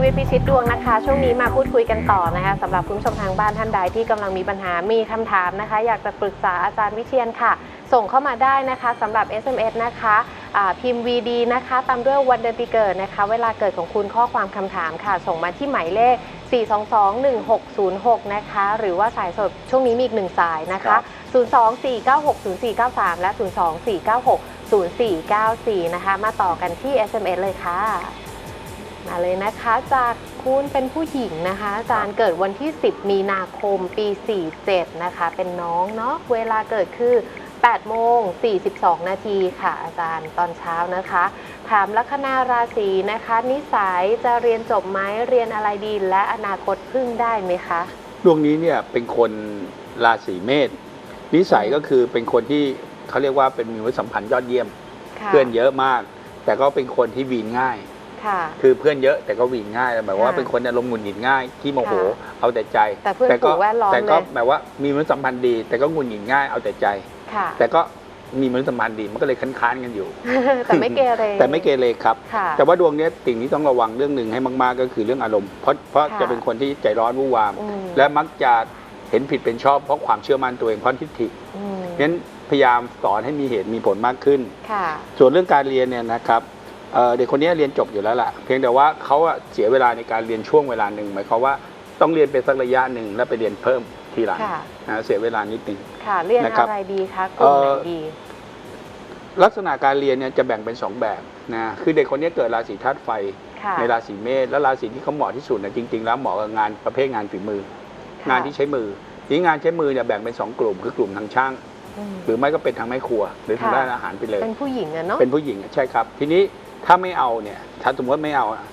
ชีวิตพิชิตดวงนะคะ ช่วงนี้มาพูดคุยกันต่อนะคะสำหรับคุณผู้ชมทางบ้านท่านใดที่กำลังมีปัญหามีคำถามนะคะ อยากจะปรึกษาอาจารย์วิเชียนค่ะ ส่งเข้ามาได้นะคะสำหรับ SMS นะคะอ่าพิมพ์ VD นะคะ ตามด้วยวันเดือนปีเกิดนะคะ เวลาเกิดของคุณข้อความคำถามค่ะ ส่งมาที่หมายเลข 4221606 นะคะ หรือว่าสายสดช่วงนี้มีอีกหนึ่งสายนะครัคะบ024960493 และ 024960494 นะคะ มาต่อกันที่ SMS เลยค่ะ มาเลยนะคะจากคุณเป็นผู้หญิงนะคะ อาจารย์เกิดวันที่ 10 มีนาคมปี 47 นะคะ เป็นน้องเนาะเวลาเกิดคือ8โมง42 นาทีค่ะ อาจารย์ตอนเช้านะคะ ถามลัคนาราศีนะคะ นิสัยจะเรียนจบไหมเรียนอะไรดี และอนาคตพึ่งได้ไหมคะดวงนี้เนี่ยเป็นคนราศีเมษนิสัยก็คือเป็นคนที่เขาเรียกว่าเป็นมีวิสัมพันธ์ยอดเยี่ยมค่ะเพื่อนเยอะมาก แต่ก็เป็นคนที่วีนง่าย ค่ะ คือเพื่อนเยอะแต่ก็วีนง่ายแบบว่าค่ะเป็นคนอารมณ์หงุดหงิดง่ายขี้โมโหค่ะเอาแต่ใจแต่เพื่อนก็ฝูงแวดล้อมแต่ก็เลย แบบว่ามีมนุษยสัมพันธ์ดี แต่ก็หงุดหงิดง่ายเอาแต่ใจ ค่ะ แต่ก็มีมนุษยสัมพันธ์ดีมันก็เลยค้านๆกันอยู่ แต่ไม่เกเรแต่ไม่เกเรครับ ค่ะ แต่ว่าดวงเนี้ยสิ่งที่ต้องระวังเรื่องหนึ่งให้มากๆ ก็คือเรื่องอารมณ์เพราะเพราะค่ะ จะเป็นคนที่ใจร้อนวู่วาม อืมและมักจะเห็นผิดเป็นชอบเพราะความเชื่อมั่นตัวเองเพราะทิฏฐิอืมงั้นพยายามสอนให้มีเหตุมีผลมากขึ้น ค่ะ ส่วนเรื่องการเรียนเนี่ยนะครับ เอ่อเด็กคนนี้เรียนจบอยู่แล้วล่ะ เพียงแต่ว่าเขาอะเสียเวลาในการเรียนช่วงเวลาหนึ่งหมายความว่าต้องเรียนไปสักระยะหนึ่งแล้วไปเรียนเพิ่มทีหลังค่ะนะเสียเวลานิดหนึงค่ะเรียนนะครับอะไรดีคะกลุ่มไหนเอ่อดี ลักษณะการเรียนเนี่ยจะแบ่งเป็นสองแบบนะคือเด็กคนนี้เกิดราศีธาตุไฟค่ะในราศีเมษและราศีที่เขาเหมาะที่สุดเนี่ยจริง ๆ แล้วเหมาะกับงานประเภทงานฝีมือค่ะงานที่ใช้มือทีนี้งานใช้มือเนี่ยแบ่งเป็นสองกลุ่ม คือกลุ่มทางช่างอืมหรือไม่ก็เป็นทางแม่ครัว หรือทางค่ะด้านอาหารไปเลย เป็นผู้หญิงอะเนาะเป็นผู้หญิงใช่ครับ ทีนี้ ถ้าไม่เอาเนี่ยถ้าสมมติไม่เอาอะ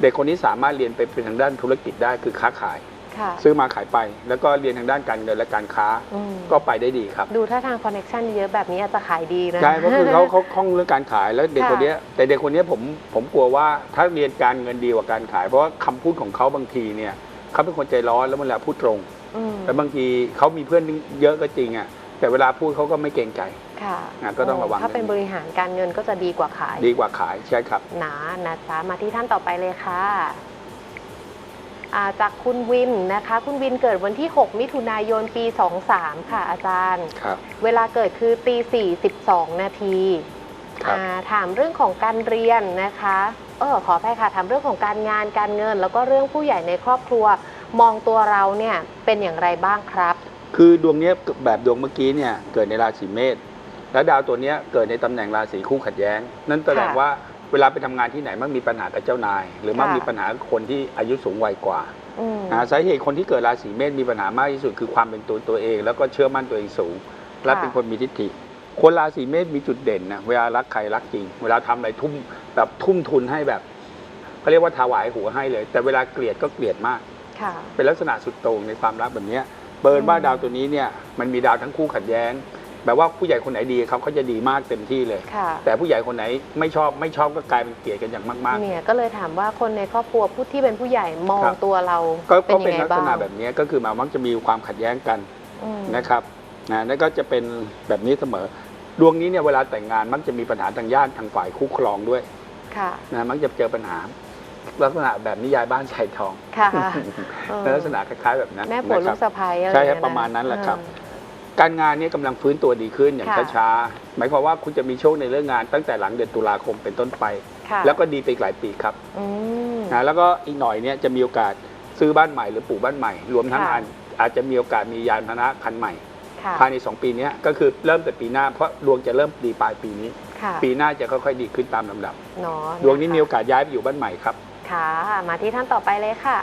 เด็กคนนี้สามารถเรียนไปเป็นทางด้านธุรกิจได้คือค้าขายค่ะซื้อมาขายไป แล้วก็เรียนทางด้านการเงินและการค้าอืมก็ไปได้ดีครับ ดูท่าทางคอนเน็ชันเยอะแบบนี้อาจจะขายดีนะใช่เพราะคือเขาเขาคล่องเรื่องการขายแล้วเด็กค่ะคนเนี้ยแต่เด็กคนเนี้ยผมผมกลัวว่าถ้าเรียนการเงินดีกว่าการขาย เพราะว่าคำพูดของเขาบางทีเนี่ยเขาเป็นคนใจร้อนแล้วเวลาพูดตรงอืมแต่บางทีเขามีเพื่อนเยอะก็จริงอะแต่เวลาพูดเขาก็ไม่เกรงใจ ค่ะอะก็ต้องระวังถ้าเป็นบริหารการเงินก็จะดีกว่าขาย ดีกว่าขายใช่ครับหนานะจ๊ะมาที่ท่านต่อไปเลยค่ะอ่าจากคุณวินนะคะ คุณวินเกิดวันที่ 6 มิถุนายนปี 23 ค่ะ อาจารย์ครับเวลาเกิดคือตี42 นาทีครับอ่าถามเรื่องของการเรียนนะคะเออขออภัยค่ะถามเรื่องของการงานการเงิน แล้วก็เรื่องผู้ใหญ่ในครอบครัว มองตัวเราเนี่ยเป็นอย่างไรบ้างครับ คือดวงเนี้ยแบบดวงเมื่อกี้เนี่ยเกิดในราศีเมษ แล้วดาวตัวเนี้ยเกิดในตำแหน่งราศีคู่ขัดแย้ง นั่นแสดงค่ะว่าเวลาไปทำงานที่ไหนมักมีปัญหากับเจ้านาย หรือมักค่ะมีปัญหากับคนที่อายุสูงวัยกว่าอืมนะสาเหตุคนที่เกิดราศีเมษมีปัญหามากที่สุดคือความเป็นตัวตัวเอง แล้วก็เชื่อมั่นตัวเองสูง และเป็นคนมีทิฏฐิ คนราศีเมษมีจุดเด่นนะเวลารักใครรักจริง เวลาทำอะไรทุ่มแบบทุ่มทุนให้แบบเขาเรียกว่าถวายหัวให้เลย แต่เวลาเกลียดก็เกลียดมากค่ะเป็นลักษณะสุดโต่งในความรักแบบเนี้ยเบิร์นว่าอืมดาวตัวนี้เนี่ยมันมีดาวทั้งคู่ขัดแย้ง แบบว่าผู้ใหญ่คนไหนดีเขาเขาจะดีมากเต็มที่เลย ค่ะแต่ผู้ใหญ่คนไหนไม่ชอบไม่ชอบก็กลายเป็นเกลียดกันอย่างมาก เนี่ยก็เลยถามว่าคนในครอบครัวผู้ที่เป็นผู้ใหญ่มองครับ ตัวเราๆ ก็ก็เป็เป็นนยังไงลักบ้าษงณะแบบเนี้ยก็คือมามักจะมีความขัดแย้งกันอืมนะครับนะนั่นก็จะเป็นแบบนี้เสมอ ดวงนี้เนี่ยเวลาแต่งงานมักจะมีปัญหาทางญาติทางฝ่ายคู่ครองด้วยค่ะนะมักจะเจอปัญหา ลักษณะแบบนิยายบ้านชายทองค่ะเออลักษณะคล้ายๆแบบนั้นแม่ผัวนะคลูรับ กสะใภ้อะไรใช่อย่งครับเงี้ยประมาณนั้นแหละครับ เออ การงานเนี่ยกำลังฟื้นตัวดีขึ้นอย่างค่ะ ช้าๆหมายความว่าคุณจะมีโชคในเรื่องงานตั้งแต่หลังเดือนตุลาคมเป็นต้นไป ค่ะแล้วก็ดีไปอีกหลายปีครับอืม นะแล้วก็อีกหน่อยเนี่ยจะมีโอกาสซื้อบ้านใหม่หรือปลูกบ้านใหม่ รวมทั้งค่ะ อาจอาจจะมีโอกาสมียานพาหนะคันใหม่ ค่ะภายใน 2 ปีเนี้ยก็คือเริ่มแต่ปีหน้าเพราะดวงจะเริ่มดีปลายปีนี้ ค่ะปีหน้าจะค่อยๆดีขึ้นตามลำดับ เนาะดวงนี้มีโอคะกาสย้ายไปอยู่บ้านใหม่ครับ ค่ะ มาที่ท่านต่อไปเลยค่ะ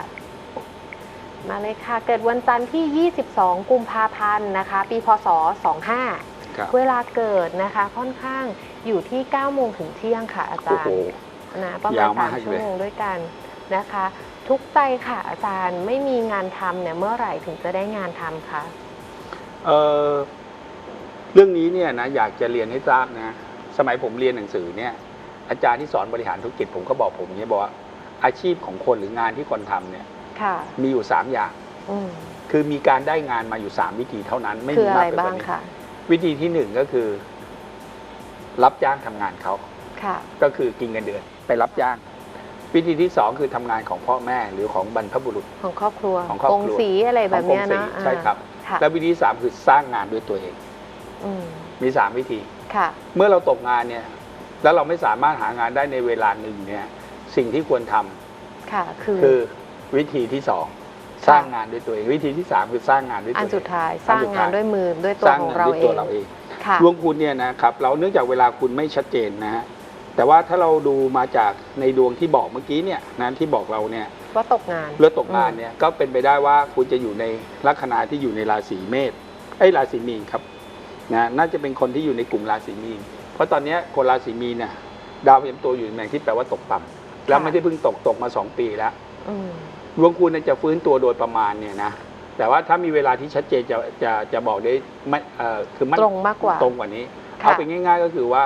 มาเลยค่ะ เกิดวันจันทร์ที่ 22 กุมภาพันธ์นะคะ ปีพศ 25ครับเวลาเกิดนะคะค่อนข้างอยู่ที่ 9 โมงถึงเที่ยงค่ะ อาจาโอ้รโหย์นะประมาณยาวมากสามเลยชั่วโมงด้วยกันนะคะ ทุกข์ใจค่ะอาจารย์ไม่มีงานทำเนี่ยเมื่อไหร่ถึงจะได้งานทำคะเออเรื่องนี้เนี่ยนะอยากจะเรียนให้ทราบนะ สมัยผมเรียนหนังสือเนี่ยอาจารย์ที่สอนบริหารธุรกิจผมก็บอกผมเนี่ยบอกว่าอาชีพของคนหรืองานที่คนทำเนี่ย ค่ะ มีอยู่ 3 อย่าง อืมคือมีการได้งานมาอยู่ 3 วิธีเท่านั้น ไม่คืมีออะมาไรกไปกบ้างว่านี้คะวิธีที่หนึ่งก็คือ รับจ้างทำงานเขา ค่ะ ก็คือกินเงินเดือนไปรับจ้าง วิธีที่สองคือทำงานของพ่อแม่หรือของบรรพบุรุษ ของครอบครัวของครอบครัวกงสีอะไรแบบเนี้ยของกงเนาะสีใช่ครับค่ะและวิธีที่สามคือสร้างงานด้วยตัวเอง อืมมีสามวิธี ค่ะ เมื่อเราตกงานเนี่ย แล้วเราไม่สามารถหางานได้ในเวลาหนึ่งเนี่ย สิ่งที่ควรทำค่ะ คือ คือ วิธีที่สองสร้างงานด้วยตัวเองวิธีที่สามคือสร้างงานด้วยตัวอัเอนงสุดท้ายสร้างงานด้วยมือด้วยตัวสร้างของงานเราด้วยเอตัวงเราเองค่ะดวงคุณเนี่ยนะครับเราเนื่องจากเวลาคุณไม่ชัดเจนนะฮะแต่ว่าถ้าเราดูมาจากในดวงที่บอกเมื่อกี้เนี่ยนะที่บอกเราเนี่ยว่าตกงานเลือดตกงานเนี่ยก็เป็นไปได้ว่าคุณจะอยู่ในลัคนาที่อยู่ในราศีเมษไอ้ยราศีมีนครับนะน่าจะเป็นคนที่อยู่ในกลุ่มราศีมีนเพราะตอนเนี้ยคนราศีมีนเนี่ยดาวประจำตัวอยู่ในตำแหน่งที่แปลว่าตกต่ำแล้วไม่ได้เพิ่งตกตกมาสองปีแล้วอืม ดวงคุณเนี่ยจะฟื้นตัวโดยประมาณเนี่ยนะแต่ว่าถ้ามีเวลาที่ชัดเจนจะจะจะบอกได้ไม่เอ่อคือมันตรงมากกว่าตรงกว่านี้ค่ะเอาเป็นง่าย ๆ ก็คือว่า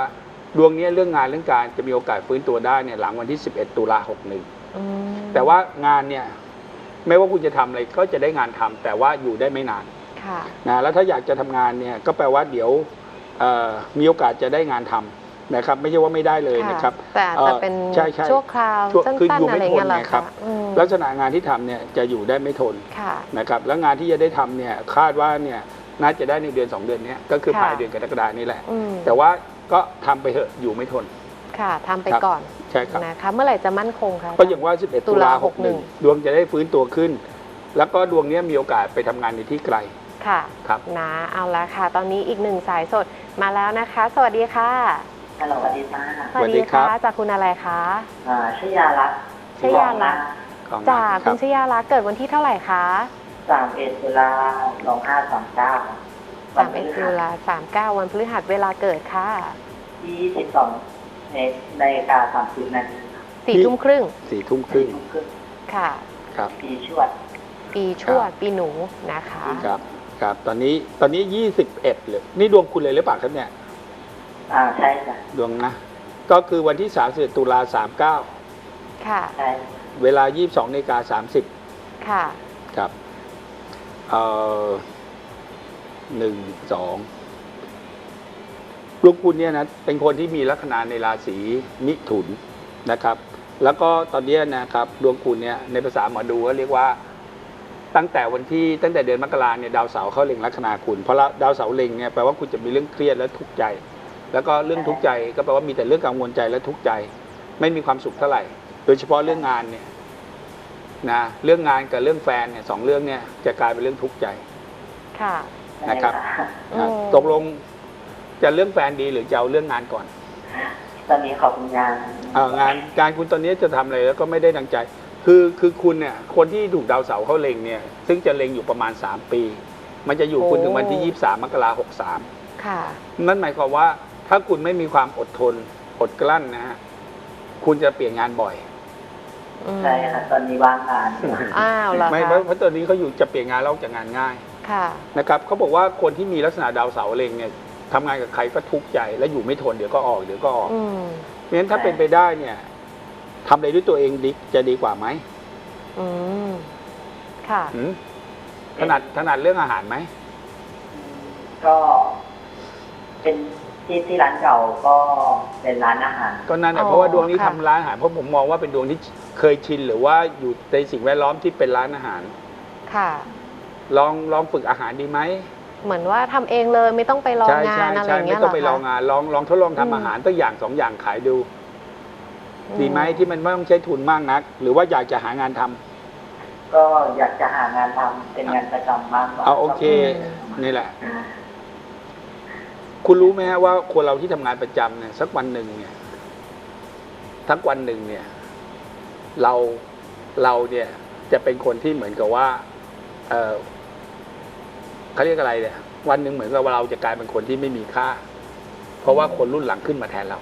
ดวงเนี้ยเรื่องงานเรื่องการจะมีโอกาสฟื้นตัวได้เนี่ยหลังวันที่ 11 ตุลา61อืมแต่ว่างานเนี่ยไม่ว่าคุณจะทำอะไรก็จะได้งานทำแต่ว่าอยู่ได้ไม่นานค่ะนะแล้วถ้าอยากจะทำงานเนี่ยก็แปลว่าเดี๋ยวเอ่อมีโอกาสจะได้งานทำ นะครับไม่ใช่ว่าไม่ได้เลยนะครับแต่อาจจะเป็นเอ่อใช่ใช่ชั่วคราวชั่วสั้คืออยู่นๆไม่อะไรเงี้ยทนเหรอไงครัคะบอืมลักษณะงานที่ทำเนี่ยจะอยู่ได้ไม่ทนค่ะนะครับแล้วงานที่จะได้ทำเนี่ยคาดว่าเนี่ยน่าจะได้ในเดือน 2 เดือนเนี้ยก็คือค่ะภายในเดือนกรกฎานี่แหละอืมแต่ว่าก็ทำไปเถอะอยู่ไม่ทน ค่ะทำไปครับก่อนใช่ครับนะคะเมื่อไหร่จะมั่นคงคะก็อย่างว่า 11 ตุตุลาลาหกหนึ่ง61 ดวงจะได้ฟื้นตัวขึ้น แล้วก็ดวงเนี้ยมีโอกาสไปทำงานในที่ไกลค่ะครับนะเอาละค่ะ ตอนนี้อีกหนึ่งสายสดมาแล้วนะคะ สวัสดีค่ะ ฮัลโหลสวัสดีจ้าสวัสดีครับจากคุณอะไรคะอ่าชื่อยาลักษณ์ชื่อยาลักษณ์ของจากคคุรัณบชยาลักษณ์เกิดวันที่เท่าไหร่คะสามเอ็ดตุลาสองห้าสามเก้าสามเอ็ดตุลาสามเก้าวันพฤหัสเวลาเกิดค่ะที่สิบสองในนาฬิกาสามสิบนาทีสี่ทุ่มครึ่งสี่ทุ่มครึ่งครึ่งค่ะ ครับ ปีชวด ปีชวด ปีหนูนะคะ ครับ ครับ ตอนนี้ ตอนนี้21เลย นี่ดวงคุณเลยหรือเปล่าครับเนี่ย อ่าใช่จ้ะดวงนะ ก็คือวันที่31ตุลา39ค่ะ ใช่เวลา 22นาฬิกา30 ค่ะ ครับ เอ่อหนึ่งสองลูกคุณเนี่ยนะ เป็นคนที่มีลัคนาในราศีมิถุนนะครับ แล้วก็ตอนเนี้ยนะครับ ดวงคุณเนี่ยในภาษาหมอดูก็เรียกว่า ตั้งแต่วันที่ตั้งแต่เดือนมกราเนี่ยดาวเสาร์เข้าเล็งลัคนาคุณ เพราะละดาวเสาร์เล็งเนี่ยแปลว่าคุณจะมีเรื่องเครียดและทุกข์ใจ แล้วก็เรื่องทุกข์ใจก็แปลว่ามีแต่เรื่องกังวลใจและทุกข์ใจ ไม่มีความสุขเท่าไหร่ โดยเฉพาะเรื่องงานเนี่ยนะเรื่องงานกับเรื่องแฟนเนี่ยสองเรื่องเนี่ยจะกลายเป็นเรื่องทุกข์ใจค่ะนะครับอืนะมตกลงจะเรื่องแฟนดีหรือจะเอาเรื่องงานก่อน ตอนนี้ขอบคุณงานเอ่องานการคุณตอนนี้จะทำอะไรแล้วก็ไม่ได้ดังใจ คือคือคุณเนี่ย คนที่ถูกดาวเสาร์เขาเล็งเนี่ย ซึ่งจะเล็งอยู่ประมาณ3ปี มันจะอยู่คุณถึงวันที่23มกราคม63ค่ะนั่นหมายความว่า ถ้าคุณไม่มีความอดทน อดกลั้นนะฮะคุณจะเปลี่ยนงานบ่อย อืมใช่ค่ะตอนนี้ว่างงานอ้าวเหรอไม่คะเพราะเพราะตอนนี้เขาอยู่จะเปลี่ยนงานแล้วออกจากงานง่ายค่ะนะครับเขาบอกว่าคนที่มีลักษณะดาวเสาร์เล็งเนี่ยทำงานกับใครก็ทุกข์ใจและอยู่ไม่ทนเดี๋ยวก็ออกเดี๋ยวก็ออกอืมเพราะฉะนั้นถ้าเป็นไปได้เนี่ยทำอะไรด้วยตัวเองดีจะดีกว่าไหมอืมค่ะ หืมถนัดถนัดเรื่องอาหารไหม ก็ เป็น ที่ที่ร้านเก่าก็เป็นร้านอาหาร ก็นั่นแหละอ๋อเพราะว่าดวงนี้ค่ะ ทำร้านอาหารเพราะผมมองว่าเป็นดวงที่เคยชินหรือว่าอยู่ในสิ่งแวดล้อมที่เป็นร้านอาหาร ค่ะ ลองลองฝึกอาหารดีไหมเหมือนว่าทำเองเลยไม่ต้องไปลองใช่งาใช่นอะไรอใช่ย่างไม่เงี้ยต้องเหไปรลอองคะ งานลองลองทดลองทำอืม อาหารตัวอย่างสองอย่างขายดูอืดีไหมที่มันไม่ต้องใช้ทุนมากนัก หรือว่าอยากจะหางานทำ ก็อยากจะหางานทำเป็นงานประจำมากกว่าเอาโอเค นี่แหละ คุณรู้ไหมฮะว่าคนเราที่ทำงานประจำเนี่ยสักวันหนึ่งเนี่ยทักวันหนึ่งเนี่ย เราเราเนี่ยจะเป็นคนที่เหมือนกับว่า เออเขาเรียกอะไรเนี่ย วันหนึ่งเหมือนกับว่าเราจะกลายเป็นคนที่ไม่มีค่า เพราะว่าคนรุ่นหลังขึ้นมาแทนเรา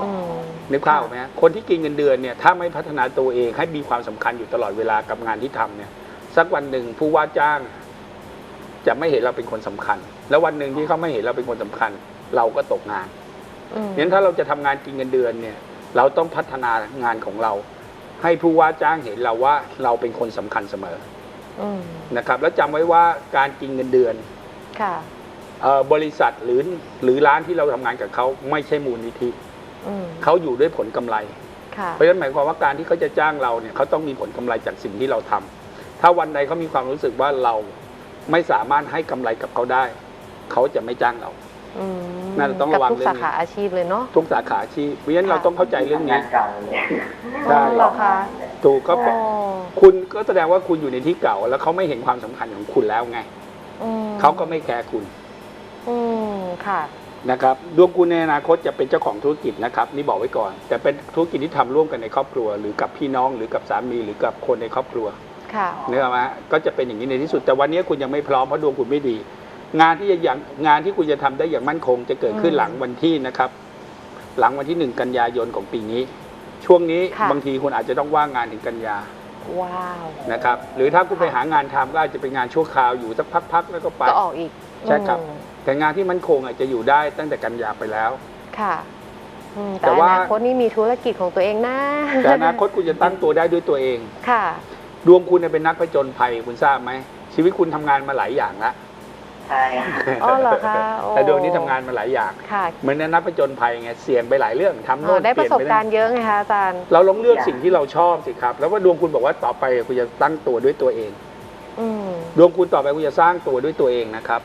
อืมนึกภาพออกไหมฮะคนที่กินเงินเดือนเนี่ย ถ้าไม่พัฒนาตัวเองให้มีความสำคัญอยู่ตลอดเวลากับงานที่ทำเนี่ย สักวันหนึ่งผู้ว่าจ้าง จะไม่เห็นเราเป็นคนสำคัญ แล้ววันหนึ่งที่เขาไม่เห็นเราเป็นคนสำคัญ เราก็ตกงานอืมงั้นถ้าเราจะทำงานกินเงินเดือนเนี่ย เราต้องพัฒนางานของเรา ให้ผู้ว่าจ้างเห็นเราว่าเราเป็นคนสำคัญเสมออืมนะครับ แล้วจำไว้ว่าการกินเงินเดือนค่ะเอ่อบริษัทหรือหรือร้านที่เราทำงานกับเขาไม่ใช่มูลนิธิอืมเขาอยู่ด้วยผลกำไรค่ะเพราะฉะนั้นหมายความว่าการที่เขาจะจ้างเราเนี่ยเขาต้องมีผลกำไรจากสิ่งที่เราทำถ้าวันใดเขามีความรู้สึกว่าเรา ไม่สามารถให้กำไรกับเขาได้ เขาจะไม่จ้างเราอืมน่าจะต้องระวังกับทุกเรื่องสานี้ขาอาชีพเลยเนาะทุกสาขาอาชีพเพราะฉะนั้นเราต้องเข้าใจเรื่องนี้ทำานเก่าเลยใช่อ๋อเหรอคะถูกก็อ๋อคุณก็แสดงว่าคุณอยู่ในที่เก่า แล้วเขาไม่เห็นความสำคัญของคุณแล้วไงอืมเขาก็ไม่แคร์คุณ อืมค่ะนะครับดวงคุณในอนาคตจะเป็นเจ้าของธุรกิจนะครับ นี่บอกไว้ก่อน แต่เป็นธุรกิจที่ทำร่วมกันในครอบครัว หรือกับพี่น้องหรือกับสามีหรือกับคนในครอบครัว ค่ะ เนื้ออกไหมาก็จะเป็นอย่างนี้ในที่สุด แต่วันนี้คุณยังไม่พร้อมเพราะดวงคุณไม่ดี งานที่จะอย่างงานที่คุณจะทำได้อย่างมั่นคง จะเกิดขึ้นอืมหลังวันที่นะครับ หลังวันที่หนึ่งกันยายนของปีนี้ ช่วงนี้ค่ะบางทีคุณอาจจะต้องว่างงานถึงกันยาว้าวนะครับ หรือถ้าคุณไปหางานทำก็อาจจะเป็นงานชั่วคราวอยู่สักพักๆแล้วก็ไปก็ออกอีกใช่ครับอืมแต่งานที่มั่นคงอาจจะอยู่ได้ตั้งแต่กันยาไปแล้ว ค่ะอืมแต่แต่ว่าอนาคตนี่มีธุรกิจของตัวเองนะแต่อนาคตคุณจะตั้งตัวได้ด้วยตัวเอง ค่ะ ดวงคุณเนี่ยเป็นนักผจญภัยคุณทราบไหม ชีวิตคุณทำงานมาหลายอย่างแล้วใช่ค่ะอ๋อเหรอคะโอ้ แต่ดวงนี้ทำงานมาหลายอย่างค่ะเหมือนนักผจญภัยไงเสี่ยงไปหลายเรื่องทำอ๋โน่อนได้ปเปลี่ระยนสบไปการนั่นณ์เยอะไงคะอาจารย์ เราลองเลือกสิ่งที่เราชอบสิครับ แล้วว่าดวงคุณบอกว่าต่อไปคุณจะตั้งตัวด้วยตัวเอง อืม ดวงคุณต่อไปคุณจะสร้างตัวด้วยตัวเองนะครับ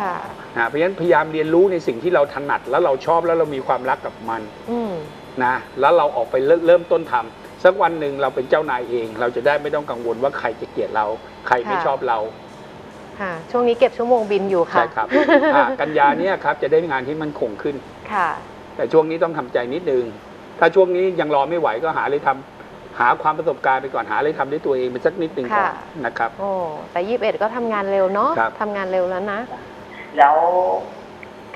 ค่ะ นะเพราะฉะนั้นพยายามเรียนรู้ในสิ่งที่เราถนัดแล้วเราชอบแล้วเรามีความรักกับมันอืม นะแล้วเราออกไปเริ่มเริ่มต้นทำ สักวันหนึ่งเราเป็นเจ้านายเอง เราจะได้ไม่ต้องกังวลว่าใครจะเกลียดเรา ใครไม่ค่ะ ชอบเราค่ะ ช่วงนี้เก็บชั่วโมงบินอยู่ค่ะ ใช่ครับอะกันยาเนี่ยครับจะได้งานที่มันคงขึ้น ค่ะ แต่ช่วงนี้ต้องทำใจนิดนึง ถ้าช่วงนี้ยังรอไม่ไหวก็หาอะไรทำหาความประสบการณ์ไปก่อนหาอะไรทำด้วยตัวเองไปสักนิดนึงก่อนค่ะ นะครับ โอ้แต่ยี่สิบเอ็ดก็ทำงานเร็วเนาะครับ ทำงานเร็วแล้วนะ แล้ว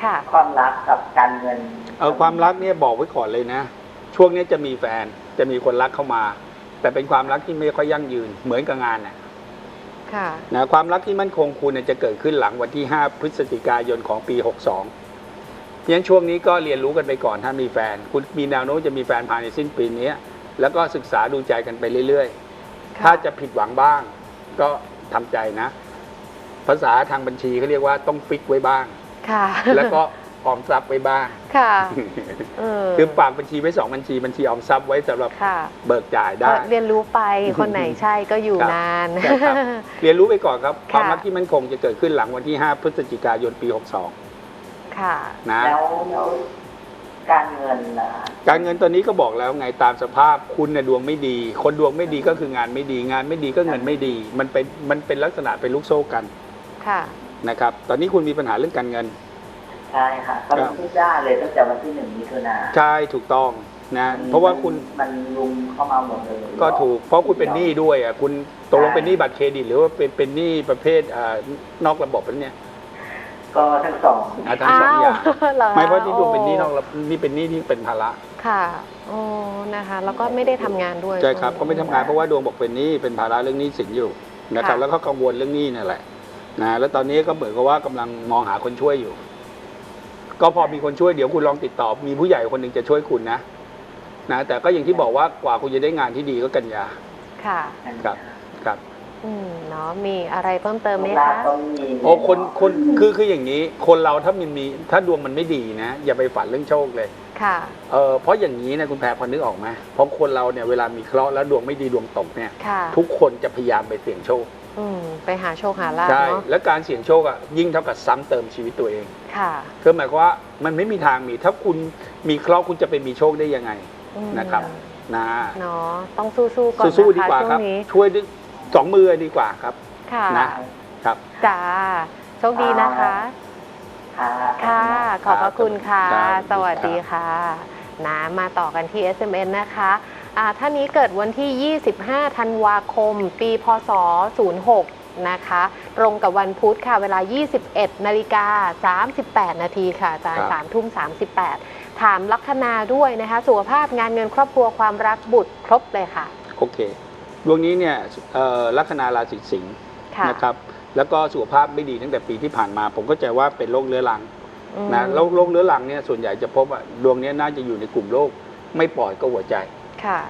ค่ะ ความรักกับการเงินเออความรักเนี่ยบอกไว้ก่อนเลยนะ ช่วงนี้จะมีแฟนจะมีคนรักเข้ามา แต่เป็นความรักที่ไม่ค่อยยั่งยืนเหมือนกับงานนะค่ะนะความรักที่มั่นคงคุณเนี่ยจะเกิดขึ้นหลังวันที่ 5 พฤศจิกายนของปี 62เพราะฉะนั้นช่วงนี้ก็เรียนรู้กันไปก่อนถ้ามีแฟน คุณมีแนวโน้มจะมีแฟนภายในสิ้นปีนี้แล้วก็ศึกษาดูใจกันไปเรื่อยๆค่ะถ้าจะผิดหวังบ้าง ก็ทำใจนะ ภาษาทางบัญชีเขาเรียกว่าต้องฟิกไว้บ้างค่ะแล้วก็ ออมทรัพย์ไว้บ้าง ค่ะเออคือฝากบัญชีไว้สองบัญชีบัญชีออมทรัพย์ไว้สำหรับค่ะเบิกจ่ายได้ก็เรียนรู้ไปคนไหนใช่ก็อยู่ครับนานใช่ครับเรียนรู้ไปก่อนครับค่ะความรักที่มั่นคงจะเกิดขึ้นหลังวันที่ 5 พฤศจิกายนปี 62 ค่ะนะแล้วแล้วการเงินนะการเงินตอนนี้ก็บอกแล้วไงตามสภาพคุณเนี่ยดวงไม่ดี คนดวงไม่ดีก็คืองานไม่ดี งานไม่ดีก็เงินไม่ดี มันเป็นมันเป็นลักษณะเป็นลูกโซ่กันค่ะนะครับ ตอนนี้คุณมีปัญหาเรื่องการเงิน ใช่ค่ะก็ไม่ได้ได้เลยตั้งแต่วันที่หนึ่งมิถุนาใช่ถูกต้องนะเพราะว่าคุณมันลุมเข้ามาหมดเลยก็ถูกเพราะคุณเป็นหนี้ด้วยอะคุณตกลงเป็นหนี้บัตรเครดิต หรือว่าเป็นเป็นหนี้ประเภทอ่านอกระบบนั้นเนี่ย ก็ทั้งสองอะทั้งสองอย่างเหรอไม่เพราะที่ดวงเป็นหนี้นโอกระบบนี่เป็นหนี้ที่เป็นภาระค่ะโอ้นะคะ แล้วก็ไม่ได้ทำงานด้วยใช่ครับช่ก็วงไม่นี้ทำงานเพราะว่าดวงบอกเป็นหนี้เป็นภาระเรื่องหนี้สินอยู่นะครับค่ะแล้วก็กังวลเรื่องหนี้นั่นแหละนะแล้วตอนนี้ก็เหมือนกับว่ากำลังมองหาคนช่วยอยู่ ก็พอมีคนช่วยเดี๋ยวคุณลองติดต่อ มีผู้ใหญ่คนหนึ่งจะช่วยคุณนะนะ แต่ก็อย่างที่บอกว่ากว่าคุณจะได้งานที่ดีก็กันยาค่ะครับครับอืมเนาะมีอะไรเพิ่มเติมไหมลาคะก็มีโอ้คนคนคือคืออย่างนี้คนเราถ้ามันมีถ้าดวงมันไม่ดีนะ อย่าไปฝันเรื่องโชคเลย ค่ะเออเพราะอย่างนี้นะคุณแพรพอนึกออกไหมเพราะคนเราเนี่ยเวลามีเคราะห์แล้วดวงไม่ดีดวงตกเนี่ยค่ะทุกคนจะพยายามไปเสี่ยงโชค อืมไปหาโชคหาลาภใช่ เนาะและการเสี่ยงโชคอะยิ่งเท่ากับซ้ำเติมชีวิตตัวเอง ค่ะคือหมายความว่ามันไม่มีทางมี ถ้าคุณมีเคราะห์คุณจะไปมีโชคได้ยังไงอืมนะครับนะเนาะต้องสู้ๆก่อนนะคะสู้ๆดีกว่าครับช่วงนี้ช่วยด้วยสองมือดีกว่าครับค่ะนะครับ จ้าโชคดีนะคะ ค่ะค่ะขอบพระคุณค่ะ ครับสวัสดีค่ะนะมาต่อกันที่ SMS นะคะอ่า ท่านนี้เกิดวันที่ 25 ธันวาคม ปี พศ 06 นะคะ ตรงกับวันพุธค่ะ เวลา 21 นาฬิกา 38 นาทีค่ะอาจารย์ครับ3ทุ่ม 38 ถามลัคนาด้วยนะคะ สุขภาพงานเงินครอบครัวความรักบุตรครบเลยค่ะ โอเค ดวงนี้เนี่ยเอ่อลัคนาราศีสิงห์ค่ะนะครับ แล้วก็สุขภาพไม่ดีตั้งแต่ปีที่ผ่านมา ผมก็ใจว่าเป็นโรคเรื้อรังอืมนะโรคโรคเรื้อรังเนี่ยส่วนใหญ่จะพบว่าดวงเนี้ยน่าจะอยู่ในกลุ่มโรคไม่ปอดก็หัวใจค่ะ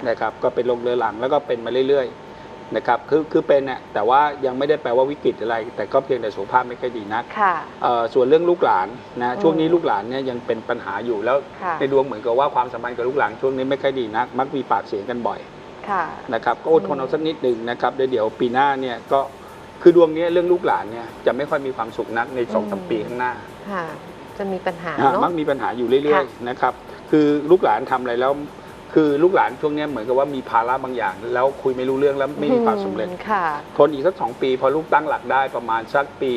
นะครับก็เป็นโรคเรื้อรังแล้วก็เป็นมาเรื่อยๆนะครับคือคือเป็นน่ะแต่ว่ายังไม่ได้แปลว่าวิกฤตอะไร แต่ก็เพียงแต่สุขภาพไม่ค่อยดีนักค่ะเอ่อส่วนเรื่องลูกหลานนะอืมช่วงนี้ลูกหลานเนี่ยยังเป็นปัญหาอยู่แล้วค่ะในดวงเหมือนกับว่าความสัมพันธ์กับลูกหลานช่วงนี้ไม่ค่อยดีนัก มักมีปากเสียงกันบ่อยค่ะนะครับก็อดทนเอาสักนิดหนึ่งนะครับแล้วเดี๋ยวปีหน้าเนี่ยก็คือดวงเนี้ยเรื่องลูกหลานเนี่ยจะไม่ค่อยมีความสุขนักในสองสามอืมปีข้างหน้าค่ะจะมีปัญหาอะเนาะมักมีปัญหาอยู่เรื่อยค่ะๆนะครับคือลูกหลานทำอะไรแล้ว คือลูกหลานช่วงเนี้ยเหมือนกับว่ามีภาระบางอย่าง แล้วคุยไม่รู้เรื่องแล้วไม่มีความสำเร็จอืค่ะ ทนอีกสักสองปี พอลูกตั้งหลักได้ประมาณสักปี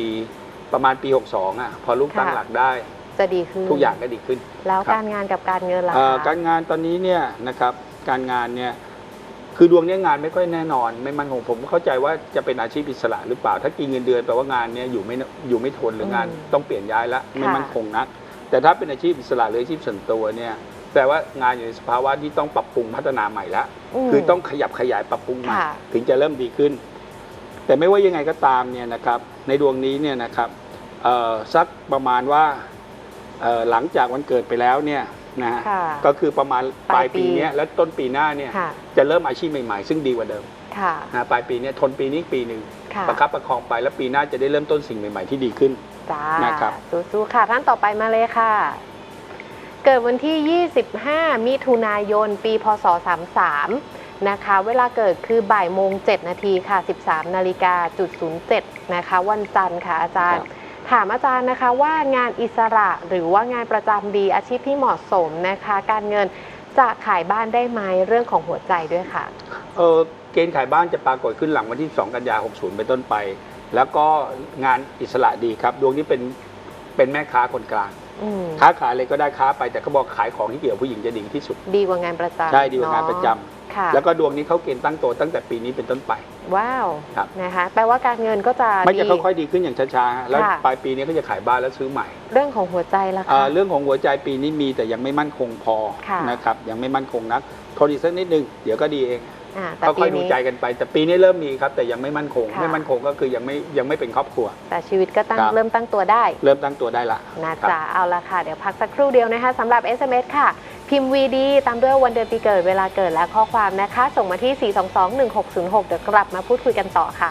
ประมาณปี 62อะพอลูกตั้งค่ะหลักได้ จะดีขึ้นทุกอย่างก็ดีขึ้น แล้วครับ การงานกับการเงินล่ะเอ่อคะการงานตอนนี้เนี่ยนะครับการงานเนี่ยคือดวงเนี้ยงานไม่ค่อยแน่นอน ไม่มั่นคงผมเข้าใจว่าจะเป็นอาชีพอิสระหรือเปล่า ถ้ากินเงินเดือนแปลว่างานเนี้ยอยู่ไม่อยู่ไม่ทนหรืองานต้องเปลี่ยนย้ายละไม่มั่นคงนักแต่ถ้าเป็นอาชีพอิสระหรืออาชีพส่วนตัวเนี่ย แปลว่างานอยู่ในสภาวะที่ต้องปรับปรุงพัฒนาใหม่ละมคือต้องขยับขยายปรับปรุงใหม่ค่ะถึงจะเริ่มดีขึ้น แต่ไม่ว่ายังไงก็ตามเนี่ยนะครับ ในดวงนี้เนี่ยนะครับเอ่อสักประมาณว่าเอ่อหลังจากวันเกิดไปแล้วเนี่ยนะฮะค่ะก็คือประมาณปปลาลายยปีปีเนี้ยและต้นปีหน้าเนี่ยค่ะจะเริ่มอาชีพใหม่ๆ ซึ่งดีกว่าเดิมค่ะนะปลายปีเนี้ยทนปีนี้ปีหนึ่งค่ะประคับประคองไปแล้วปีหน้าจะได้เริ่มต้นสิ่งใหม่ ๆ ที่ดีขึ้นจ้านะครับสู้ๆค่ะท่านต่อไปมาเลยค่ะ เกิดวันที่ 25 มิถุนายน ปี พศ 33 นะคะ เวลาเกิดคือบ่ายโมง 7 นาทีค่ะ 13 นาฬิกาจุด07 นะคะ วันจันทร์ค่ะอาจารย์ ถามอาจารย์นะคะว่างานอิสระหรือว่างานประจำดีอาชีพที่เหมาะสมนะคะ การเงินจะขายบ้านได้ไหมเรื่องของหัวใจด้วยค่ะ เออเกณฑ์ขายบ้านจะปรากฏขึ้นหลังวันที่ 2 กันยา 60 เป็นต้นไป แล้วก็งานอิสระดีครับ ดวงนี้เป็นเป็นแม่ค้าคนกลางอืม ค้าขายอะไรก็ได้ค้าไปแต่เขาบอกขายของที่เกี่ยวกับผู้หญิงจะดีที่สุด ดีกว่างานประจำใช่ดีกว่างานประจำเนาค่ะแล้วก็ดวงนี้เขาเกณฑ์ตั้งตัวตั้งแต่ปีนี้เป็นต้นไป ว้าวครับนะคะแปลว่าการเงินก็จะไม่จะดีค่อยๆดีขึ้นอย่างช้าๆแล้วค่ะปลายปีนี้ก็จะขายบ้านแล้วซื้อใหม่ เรื่องของหัวใจล่ะอ่าคะเรื่องของหัวใจปีนี้มีแต่ยังไม่มั่นคงพอค่ะนะครับยังไม่มั่นคงนักทนอีกสักนิดนึงเดี๋ยวก็ดีเอง อ่าแต่ก็ปีค่อยดูนี้ ใจกันไป แต่ปีนี้เริ่มมีครับ แต่ยังไม่มั่นคง ค่ะ ไม่มั่นคงก็คือยังไม่ยังไม่เป็นครอบครัว แต่ชีวิตก็ตั้งครับ เริ่มตั้งตัวได้ เริ่มตั้งตัวได้ละนะครับ จ๊ะเอาละค่ะ เดี๋ยวพักสักครู่เดียวนะคะสำหรับ SMS ค่ะ พิมพ์ VD ตามด้วยวันเดือนปีเกิดเวลาเกิดและข้อความนะคะ ส่งมาที่ 4221606 เดี๋ยวกลับมาพูดคุยกันต่อค่ะ